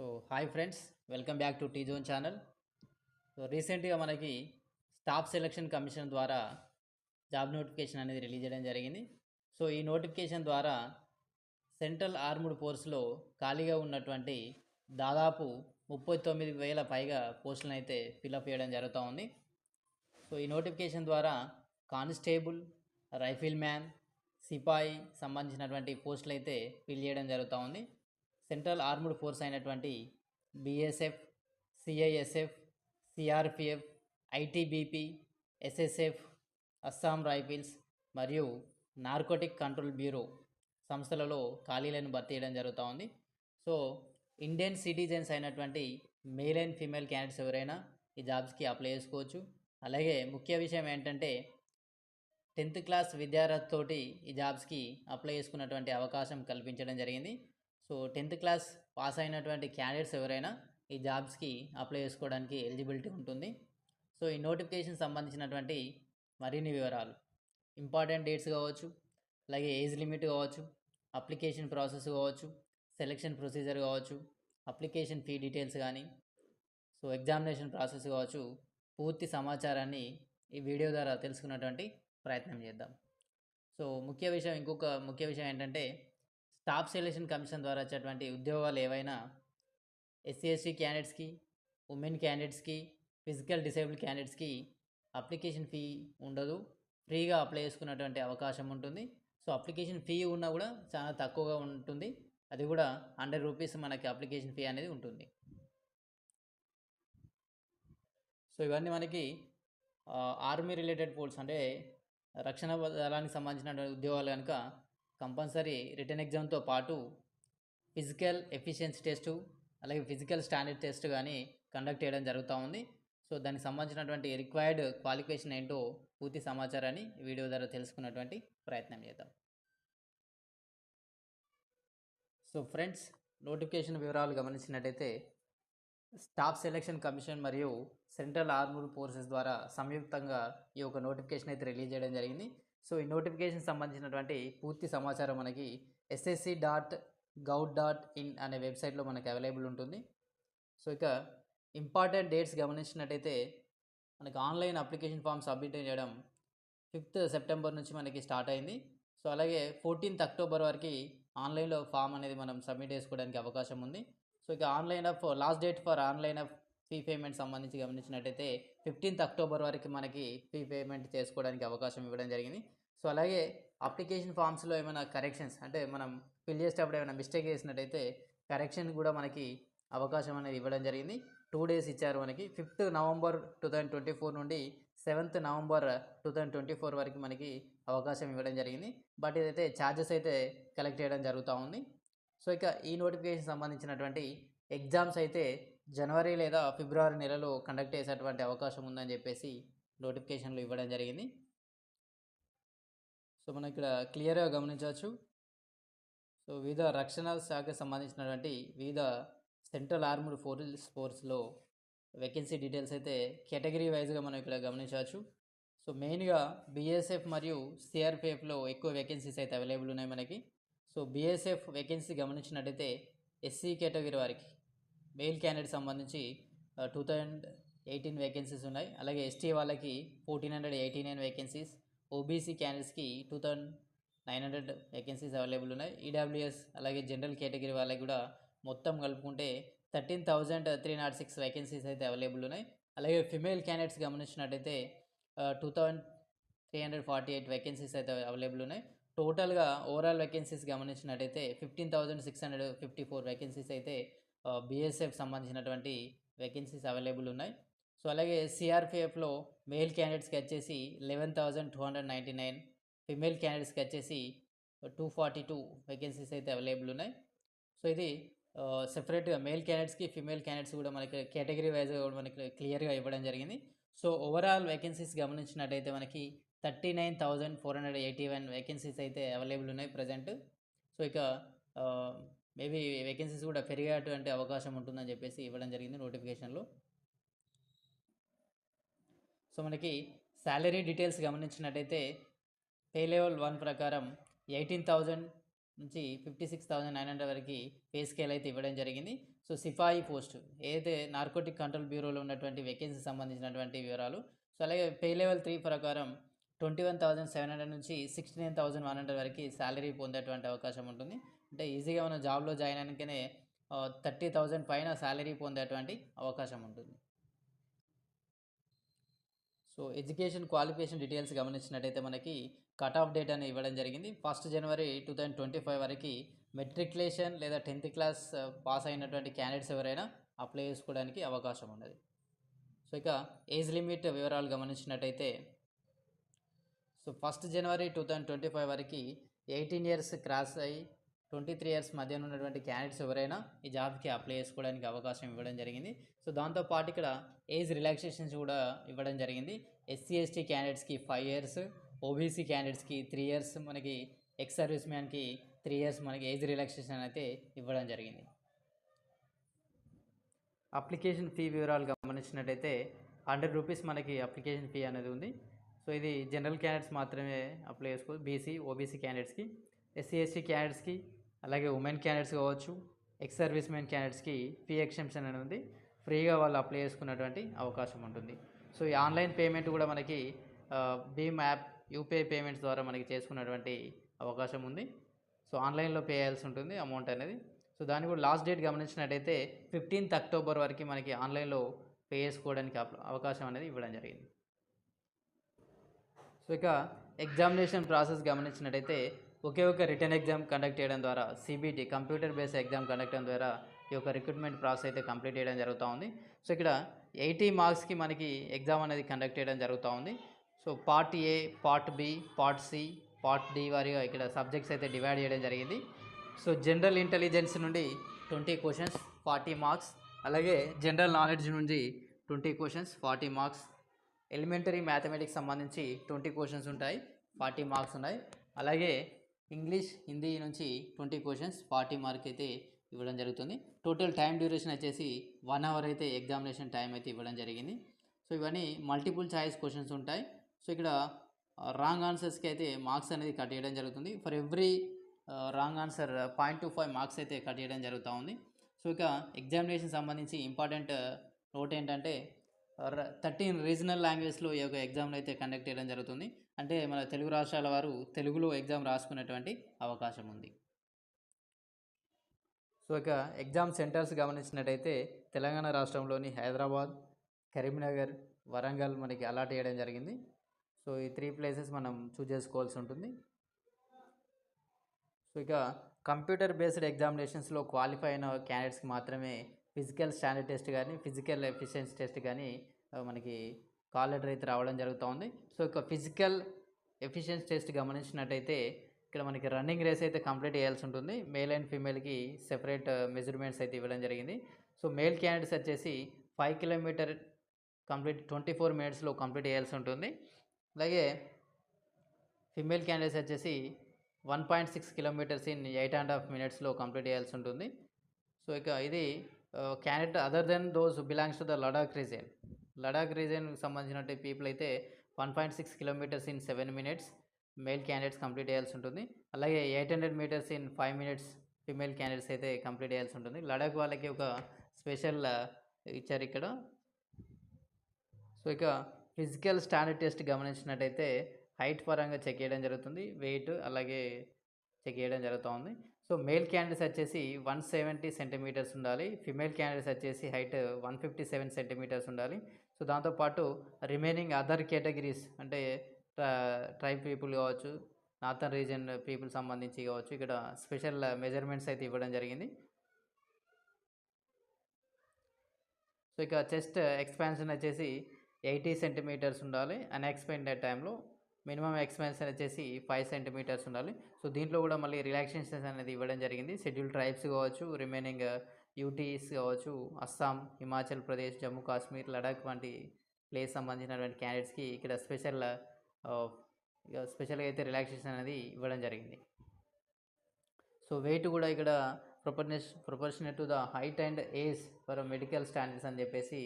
So hi friends welcome back to T zone channel. So రీసెంట్గా మనకి staff selection commission ద్వారా job notification అనేది release చేయడం జరిగింది. సో ఈ నోటిఫికేషన్ ద్వారా సెంట్రల్ ఆర్మ్డ్ ఫోర్స్లో ఖాళీగా ఉన్నటువంటి దాదాపు ముప్పై తొమ్మిది వేల పైగా పోస్టులను అయితే ఫిలప్ చేయడం జరుగుతూ ఉంది. సో ఈ నోటిఫికేషన్ ద్వారా కానిస్టేబుల్ రైఫిల్ మ్యాన్ సిపాయి సంబంధించినటువంటి పోస్టులు అయితే ఫిల్ చేయడం జరుగుతూ ఉంది. సెంట్రల్ ఆర్మ్డ్ ఫోర్స్ అయినటువంటి BSF CISF CRPF ITBP SSF Assam rifles మరియు నార్కోటిక్ కంట్రోల్ బ్యూరో సంస్థలలో ఖాళీలను భర్తీ చేయడం జరుగుతూ ఉంది. సో ఇండియన్ సిటిజన్స్ అయినటువంటి మేల్ అండ్ ఫీమేల్ క్యాండిడేట్స్ ఎవరైనా ఈ జాబ్స్కి అప్లై చేసుకోవచ్చు. అలాగే ముఖ్య విషయం ఏంటంటే టెన్త్ క్లాస్ విద్యార్థితోటి ఈ జాబ్స్కి అప్లై చేసుకున్నటువంటి అవకాశం కల్పించడం జరిగింది. సో టెన్త్ క్లాస్ పాస్ అయినటువంటి క్యాండిడేట్స్ ఎవరైనా ఈ జాబ్స్కి అప్లై చేసుకోవడానికి ఎలిజిబిలిటీ ఉంటుంది. సో ఈ నోటిఫికేషన్ సంబంధించినటువంటి మరిన్ని వివరాలు. ఇంపార్టెంట్ డేట్స్ కావచ్చు అలాగే ఏజ్ లిమిట్ కావచ్చు అప్లికేషన్ ప్రాసెస్ కావచ్చు సెలక్షన్ ప్రొసీజర్ కావచ్చు అప్లికేషన్ ఫీ డీటెయిల్స్ కానీ సో ఎగ్జామినేషన్ ప్రాసెస్ కావచ్చు పూర్తి సమాచారాన్ని ఈ వీడియో ద్వారా తెలుసుకున్నటువంటి ప్రయత్నం చేద్దాం. సో ముఖ్య విషయం ఇంకొక ముఖ్య విషయం ఏంటంటే స్టాఫ్ సెలక్షన్ కమిషన్ ద్వారా వచ్చేటువంటి ఉద్యోగాలు ఏవైనా ఎస్సీ ఎస్టీ క్యాండిడేట్స్కి ఉమెన్ క్యాండిడేట్స్కి ఫిజికల్ డిసేబుల్ క్యాండిడేట్స్కి అప్లికేషన్ ఫీ ఉండదు. ఫ్రీగా అప్లై చేసుకున్నటువంటి అవకాశం ఉంటుంది. సో అప్లికేషన్ ఫీ ఉన్నా కూడా చాలా తక్కువగా ఉంటుంది. అది కూడా హండ్రెడ్ రూపీస్ మనకి అప్లికేషన్ ఫీ అనేది ఉంటుంది. సో ఇవన్నీ మనకి ఆర్మీ రిలేటెడ్ పోల్స్ అంటే రక్షణ దళానికి సంబంధించినటువంటి ఉద్యోగాలు కనుక కంపల్సరీ రిటర్న్ ఎగ్జామ్తో పాటు ఫిజికల్ ఎఫిషియన్సీ టెస్టు అలాగే ఫిజికల్ స్టాండర్డ్ టెస్ట్ కానీ కండక్ట్ చేయడం జరుగుతూ ఉంది. సో దానికి సంబంధించినటువంటి రిక్వైర్డ్ క్వాలిఫికేషన్ ఏంటో పూర్తి సమాచారాన్ని వీడియో ద్వారా తెలుసుకున్నటువంటి ప్రయత్నం చేద్దాం. సో ఫ్రెండ్స్ నోటిఫికేషన్ వివరాలు గమనించినట్టయితే స్టాఫ్ సెలక్షన్ కమిషన్ మరియు సెంట్రల్ ఆర్మూర్ ఫోర్సెస్ ద్వారా సంయుక్తంగా ఈ యొక్క నోటిఫికేషన్ అయితే రిలీజ్ చేయడం జరిగింది. సో ఈ నోటిఫికేషన్ సంబంధించినటువంటి పూర్తి సమాచారం మనకి SSC dot gov dot in అనే వెబ్సైట్లో మనకి అవైలబుల్ ఉంటుంది. సో ఇక ఇంపార్టెంట్ డేట్స్ గమనించినట్టయితే మనకి ఆన్లైన్ అప్లికేషన్ ఫామ్ సబ్మిట్ చేయడం ఫిఫ్త్ సెప్టెంబర్ నుంచి మనకి స్టార్ట్ అయింది. సో అలాగే ఫోర్టీన్త్ అక్టోబర్ వరకు ఆన్లైన్లో ఫామ్ అనేది మనం సబ్మిట్ చేసుకోవడానికి అవకాశం ఉంది. సో ఇక online of last date for online of fee payment సంబంధించి గమనించినట్టయితే ఫిఫ్టీన్త్ అక్టోబర్ వరకు మనకి ఫీ పేమెంట్ చేసుకోవడానికి అవకాశం ఇవ్వడం జరిగింది. సో అలాగే అప్లికేషన్ ఫామ్స్లో ఏమైనా కరెక్షన్స్ అంటే మనం ఫిల్ చేసేటప్పుడు ఏమైనా మిస్టేక్ చేసినట్టయితే కరెక్షన్ కూడా మనకి అవకాశం అనేది ఇవ్వడం జరిగింది. టూ డేస్ ఇచ్చారు మనకి. Fifth November two thousand twenty four నుండి seventh November two thousand twenty four వరకు మనకి అవకాశం ఇవ్వడం జరిగింది. బట్ ఇదైతే ఛార్జెస్ అయితే కలెక్ట్ చేయడం జరుగుతూ ఉంది. సో ఇక ఈ నోటిఫికేషన్ సంబంధించినటువంటి ఎగ్జామ్స్ అయితే జనవరి లేదా ఫిబ్రవరి నెలలో కండక్ట్ చేసేటువంటి అవకాశం ఉందని చెప్పేసి నోటిఫికేషన్లు ఇవ్వడం జరిగింది. సో మనం ఇక్కడ క్లియర్గా గమనించవచ్చు. సో వివిధ రక్షణ శాఖకు సంబంధించినటువంటి వివిధ సెంట్రల్ ఆర్మ్డ్ ఫోర్స్ ఫోర్స్లో వేకెన్సీ డీటెయిల్స్ అయితే కేటగిరీ వైజ్గా మనం ఇక్కడ గమనించవచ్చు. సో మెయిన్గా బీఎస్ఎఫ్ మరియు సిఆర్పిఎఫ్లో ఎక్కువ వేకెన్సీస్ అయితే అవైలబుల్ ఉన్నాయి మనకి. సో బీఎస్ఎఫ్ వేకెన్సీ గమనించినట్టయితే ఎస్సీ కేటగిరీ వారికి మేల్ క్యాండిడేట్ సంబంధించి టూ థౌజండ్ ఎయిటీన్ వేకెన్సీస్ ఉన్నాయి. అలాగే ఎస్టీ వాళ్ళకి fourteen hundred eighty nine vacancies OBC క్యాండిడేట్స్కి two thousand nine hundred vacancies available ఉన్నాయి. ఈడబ్ల్యూఎస్ అలాగే జనరల్ కేటగిరీ వాళ్ళకి కూడా మొత్తం కలుపుకుంటే thirteen thousand three naught six vacancies అయితే అవైలబుల్ ఉన్నాయి. అలాగే ఫిమేల్ క్యాండిడేట్స్ గమనించినట్టయితే two thousand three hundred forty eight vacancies అయితే అవైలబుల్ ఉన్నాయి. టోటల్గా ఓవరాల్ వేకెన్సీస్ గమనించినట్టయితే fifteen thousand six hundred fifty four vacancies అయితే బీఎస్ఎఫ్ సంబంధించినటువంటి వేకెన్సీస్ అవైలబుల్ ఉన్నాయి. సో అలాగే సిఆర్పిఎఫ్లో మేల్ క్యాండిడేట్స్కి వచ్చేసి eleven thousand two hundred ninety nine female క్యాండిడేట్స్కి వచ్చేసి టూ ఫార్టీ టూ వేకెన్సీస్ అయితే అవైలబుల్ ఉన్నాయి. సో ఇది సెపరేట్గా మేల్ క్యాండిడేట్స్కి ఫిమేల్ క్యాండిడేట్స్ కూడా మనకి కేటగిరీ వైజ్ కూడా మనకి క్లియర్గా ఇవ్వడం జరిగింది. సో ఓవరాల్ వేకెన్సీస్ గమనించినట్టయితే మనకి thirty nine thousand four hundred eighty one vacancies అయితే అవైలబుల్ ఉన్నాయి ప్రజెంట్. సో ఇక మేబీ వేకెన్సీస్ కూడా పెరిగేటువంటి అవకాశం ఉంటుందని చెప్పేసి ఇవ్వడం జరిగింది నోటిఫికేషన్లో. సో మనకి శాలరీ డీటెయిల్స్ గమనించినట్టయితే పే లెవెల్ వన్ ప్రకారం ఎయిటీన్ థౌజండ్ నుంచి fifty six thousand nine hundred వరకు పే స్కేల్ అయితే ఇవ్వడం జరిగింది. సో సిపాయి పోస్ట్ ఏదైతే నార్కోటిక్ కంట్రోల్ బ్యూరోలో ఉన్నటువంటి వేకెన్సీ సంబంధించినటువంటి వివరాలు. సో అలాగే పే లెవెల్ త్రీ ప్రకారం twenty one thousand seven hundred నుంచి sixty nine thousand one hundred వరకు శాలరీ పొందేటువంటి అవకాశం ఉంటుంది. అంటే ఈజీగా మనం జాబ్లో జాయిన్ అయినకనే థర్టీ థౌజండ్ పైన శాలరీ పొందేటువంటి అవకాశం ఉంటుంది. సో ఎడ్యుకేషన్ క్వాలిఫికేషన్ డీటెయిల్స్ గమనించినట్టయితే మనకి కట్ ఆఫ్ డేట్ అని ఇవ్వడం జరిగింది. ఫస్ట్ జనవరి టూ థౌజండ్ ట్వంటీ ఫైవ్ వరకు మెట్రికులేషన్ లేదా టెన్త్ క్లాస్ పాస్ అయినటువంటి క్యాండిడేట్స్ ఎవరైనా అప్లై చేసుకోవడానికి అవకాశం ఉన్నది. సో ఇక ఏజ్ లిమిట్ వివరాలు గమనించినట్టయితే సో ఫస్ట్ జనవరి టూ థౌజండ్ ట్వంటీ ఫైవ్ వరకు ఎయిటీన్ ఇయర్స్ క్రాస్ అయ్యి ట్వంటీ త్రీ ఇయర్స్ మధ్య ఉన్నటువంటి క్యాండిడేట్స్ ఎవరైనా ఈ జాబ్కి అప్లై చేసుకోవడానికి అవకాశం ఇవ్వడం జరిగింది. సో దాంతోపాటు ఇక్కడ ఏజ్ రిలాక్సేషన్స్ కూడా ఇవ్వడం జరిగింది. ఎస్సీ ఎస్టీ క్యాండిడేట్స్కి ఫైవ్ ఇయర్స్ ఓబీసీ క్యాండిడేట్స్కి త్రీ ఇయర్స్ మనకి ఎక్స్ సర్వీస్ మ్యాన్కి త్రీ ఇయర్స్ మనకి ఏజ్ రిలాక్సేషన్ అయితే ఇవ్వడం జరిగింది. అప్లికేషన్ ఫీ వివరాలు గమనించినట్టయితే హండ్రెడ్ రూపీస్ మనకి అప్లికేషన్ ఫీ అనేది ఉంది. సో ఇది జనరల్ క్యాండిడేట్స్ మాత్రమే అప్లై చేసుకోవచ్చు బీసీ ఓబీసీ క్యాండిడేట్స్కి ఎస్సీ ఎస్టీ క్యాండిడేట్స్కి అలాగే ఉమెన్ క్యాండిడేట్స్ కావచ్చు ఎక్స్ సర్వీస్ మెన్ క్యాండిడేట్స్కి ఫీ ఎక్సెంప్షన్ అనేది ఉంది. ఫ్రీగా వాళ్ళు అప్లై చేసుకున్నటువంటి అవకాశం ఉంటుంది. సో ఈ ఆన్లైన్ పేమెంట్ కూడా మనకి భీమ్ యాప్ యూపీఐ పేమెంట్స్ ద్వారా మనకి చేసుకున్నటువంటి అవకాశం ఉంది. సో ఆన్లైన్లో పే చేయాల్సి ఉంటుంది అమౌంట్ అనేది. సో దాన్ని కూడా లాస్ట్ డేట్ గమనించినట్టయితే ఫిఫ్టీన్త్ అక్టోబర్ వరకు మనకి ఆన్లైన్లో పే చేసుకోవడానికి అవకాశం అనేది ఇవ్వడం జరిగింది. సో ఇక ఎగ్జామినేషన్ ప్రాసెస్ గమనించినట్టయితే ఒకే ఒక రిటర్న్ ఎగ్జామ్ కండక్ట్ చేయడం ద్వారా CBT computer base exam conduct చేయడం ద్వారా ఈ యొక్క రిక్రూట్మెంట్ ప్రాసెస్ అయితే కంప్లీట్ చేయడం జరుగుతూ ఉంది. సో ఇక్కడ ఎయిటీ మార్క్స్కి మనకి ఎగ్జామ్ అనేది కండక్ట్ చేయడం జరుగుతూ ఉంది. So part A part B part C part D వారిగా ఇక్కడ సబ్జెక్ట్స్ అయితే డివైడ్ చేయడం జరిగింది. సో జనరల్ ఇంటెలిజెన్స్ నుండి ట్వంటీ క్వశ్చన్స్ ఫార్టీ మార్క్స్ అలాగే జనరల్ నాలెడ్జ్ నుండి twenty questions forty marks elementary mathematics సంబంధించి ట్వంటీ క్వశ్చన్స్ ఉంటాయి ఫార్టీ మార్క్స్ ఉన్నాయి. అలాగే ఇంగ్లీష్ హిందీ నుంచి ట్వంటీ క్వశ్చన్స్ ఫార్టీ మార్క్ అయితే ఇవ్వడం జరుగుతుంది. టోటల్ టైం డ్యూరేషన్ వచ్చేసి వన్ అవర్ అయితే ఎగ్జామినేషన్ టైం అయితే ఇవ్వడం జరిగింది. సో ఇవన్నీ మల్టిపుల్ చాయిస్ క్వశ్చన్స్ ఉంటాయి. సో ఇక్కడ రాంగ్ ఆన్సర్స్కి అయితే మార్క్స్ అనేది కట్ చేయడం జరుగుతుంది. For every wrong answer point two five marks అయితే కట్ చేయడం జరుగుతూ ఉంది. సో ఇక ఎగ్జామినేషన్ సంబంధించి ఇంపార్టెంట్ నోట్ ఏంటంటే థర్టీన్ రీజనల్ లాంగ్వేజ్లో ఈ యొక్క ఎగ్జామ్లు అయితే కండక్ట్ చేయడం జరుగుతుంది. అంటే మన తెలుగు రాష్ట్రాల వారు తెలుగులో ఎగ్జామ్ రాసుకునేటువంటి అవకాశం ఉంది. సో ఇక ఎగ్జామ్ సెంటర్స్ గమనించినట్టయితే తెలంగాణ రాష్ట్రంలోని హైదరాబాద్ కరీంనగర్ వరంగల్ మనకి అలాట్ చేయడం జరిగింది. సో ఈ త్రీ ప్లేసెస్ మనం చూజ్ చేసుకోవాల్సి ఉంటుంది. సో ఇక కంప్యూటర్ బేస్డ్ ఎగ్జామినేషన్స్లో క్వాలిఫై అయిన క్యాండిడేట్స్కి మాత్రమే ఫిజికల్ స్టాండర్డ్ టెస్ట్ కానీ ఫిజికల్ ఎఫిషియన్సీ టెస్ట్ కానీ మనకి కాల్ లెటర్ అయితే రావడం జరుగుతూ ఉంది. సో ఇక ఫిజికల్ ఎఫిషియన్స్ టెస్ట్ గమనించినట్టయితే ఇక్కడ మనకి రన్నింగ్ రేస్ అయితే కంప్లీట్ చేయాల్సి ఉంటుంది. మేల్ అండ్ ఫీమేల్కి సెపరేట్ మెజర్మెంట్స్ అయితే ఇవ్వడం జరిగింది. సో మేల్ క్యాండిడేట్స్ వచ్చేసి five kilometer complete twenty four మినిట్స్లో కంప్లీట్ చేయాల్సి ఉంటుంది. అలాగే ఫిమేల్ క్యాండిడేట్స్ వచ్చేసి one point six kilometers in eight and half మినిట్స్లో కంప్లీట్ చేయాల్సి ఉంటుంది. సో ఇక ఇది candidate other than those belongs to the Ladakh region. Ladakh రీజియన్కి సంబంధించిన పీపుల్ అయితే one point six kilometers in seven minutes male candidates complete చేయాల్సి ఉంటుంది. అలాగే eight hundred meters in five minutes female candidates అయితే కంప్లీట్ చేయాల్సి ఉంటుంది. లడాక్ వాళ్ళకి ఒక స్పెషల్ ఇచ్చారు ఇక్కడ. సో ఇక ఫిజికల్ స్టాండర్డ్ టెస్ట్ గమనించినట్టయితే హైట్ పరంగా చెక్ చేయడం జరుగుతుంది వెయిట్ అలాగే చెక్ చేయడం జరుగుతూ ఉంది. సో మేల్ క్యాండిడేట్స్ వచ్చేసి వన్ సెవెంటీ సెంటీమీటర్స్ ఉండాలి ఫిమేల్ క్యాండిడేట్స్ వచ్చేసి height one fifty seven centimeters ఉండాలి. సో దాంతోపాటు రిమైనింగ్ అదర్ కేటగిరీస్ అంటే ట్రైబ్ పీపుల్ కావచ్చు నార్థన్ రీజన్ పీపుల్ సంబంధించి కావచ్చు ఇక్కడ స్పెషల్ మెజర్మెంట్స్ అయితే ఇవ్వడం జరిగింది. సో ఇక చెస్ట్ ఎక్స్పాన్షన్ వచ్చేసి ఎయిటీ సెంటీమీటర్స్ ఉండాలి. అన్ఎక్స్పెండెడ్ టైంలో మినిమం ఎక్స్పెన్షన్ వచ్చేసి ఫైవ్ సెంటీమీటర్స్ ఉండాలి. సో దీంట్లో కూడా మళ్ళీ రిలాక్సేషన్స్ అనేది ఇవ్వడం జరిగింది. షెడ్యూల్ ట్రైబ్స్ కావచ్చు రిమైనింగ్ యూటీస్ కావచ్చు అస్సాం హిమాచల్ ప్రదేశ్ జమ్మూ కాశ్మీర్ లడాక్ వంటి ప్లేస్ సంబంధించినటువంటి క్యాండిడేట్స్కి ఇక్కడ స్పెషల్ స్పెషల్గా అయితే రిలాక్సేషన్ అనేది ఇవ్వడం జరిగింది. సో వెయిట్ కూడా ఇక్కడ properness proportionate to the height and age for medical standards అని చెప్పేసి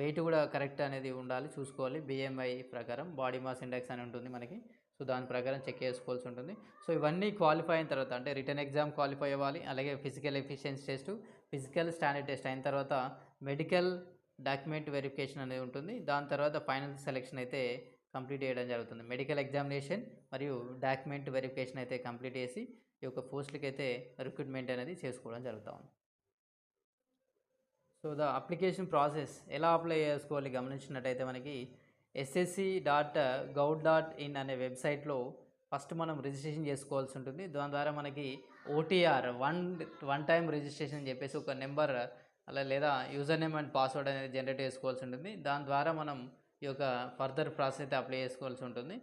వెయిట్ కూడా కరెక్ట్ అనేది ఉండాలి చూసుకోవాలి. బిఎంఐ ప్రకారం బాడీ మాస్ ఇండెక్స్ అని ఉంటుంది మనకి. సో దాని ప్రకారం చెక్ చేసుకోవాల్సి ఉంటుంది. సో ఇవన్నీ క్వాలిఫై అయిన తర్వాత అంటే రిటర్న్ ఎగ్జామ్ క్వాలిఫై అవ్వాలి అలాగే physical efficiency test physical standard test అయిన తర్వాత మెడికల్ డాక్యుమెంట్ వెరిఫికేషన్ అనేది ఉంటుంది. దాని తర్వాత ఫైనల్ సెలెక్షన్ అయితే కంప్లీట్ చేయడం జరుగుతుంది. మెడికల్ ఎగ్జామినేషన్ మరియు డాక్యుమెంట్ వెరిఫికేషన్ అయితే కంప్లీట్ చేసి ఈ యొక్క పోస్టులకి అయితే రిక్రూట్మెంట్ అనేది చేసుకోవడం జరుగుతూ ఉంది. సో ద అప్లికేషన్ ప్రాసెస్ ఎలా అప్లై చేసుకోవాలి గమనించినట్టయితే మనకి SSC dot gov dot in అనే వెబ్సైట్లో ఫస్ట్ మనం రిజిస్ట్రేషన్ చేసుకోవాల్సి ఉంటుంది. దాని ద్వారా మనకి OTR one one time registration అని చెప్పేసి ఒక నెంబర్ అలా లేదా యూజర్ నేమ్ అండ్ పాస్వర్డ్ అనేది జనరేట్ చేసుకోవాల్సి ఉంటుంది. దాని ద్వారా మనం ఈ యొక్క ఫర్దర్ ప్రాసెస్ అయితే అప్లై చేసుకోవాల్సి ఉంటుంది.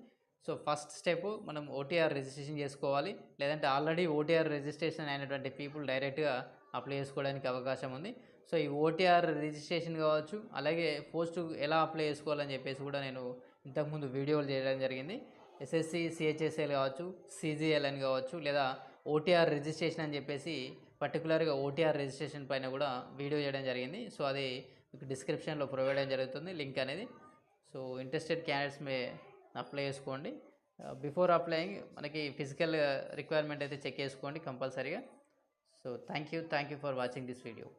సో ఫస్ట్ స్టెప్ మనం ఓటీఆర్ రిజిస్ట్రేషన్ చేసుకోవాలి. లేదంటే ఆల్రెడీ ఓటీఆర్ రిజిస్ట్రేషన్ అయినటువంటి పీపుల్ డైరెక్ట్గా అప్లై చేసుకోవడానికి అవకాశం ఉంది. సో ఈ ఓటీఆర్ రిజిస్ట్రేషన్ కావచ్చు అలాగే పోస్ట్ ఎలా అప్లై చేసుకోవాలని చెప్పేసి కూడా నేను ఇంతకుముందు వీడియోలు చేయడం జరిగింది. ఎస్ఎస్సి సిహెచ్ఎస్ఎల్ కావచ్చు సిజిఎల్ అని కావచ్చు లేదా ఓటీఆర్ రిజిస్ట్రేషన్ అని చెప్పేసి పర్టికులర్గా ఓటీఆర్ రిజిస్ట్రేషన్ పైన కూడా వీడియో చేయడం జరిగింది. సో అది మీకు డిస్క్రిప్షన్లో ప్రొవైడ్ చేయడం జరుగుతుంది లింక్ అనేది. So interested candidates may apply చేసుకోండి. బిఫోర్ అప్లయింగ్ మనకి ఫిజికల్ రిక్వైర్మెంట్ అయితే చెక్ చేసుకోండి కంపల్సరీగా. So thank you thank you for watching this video.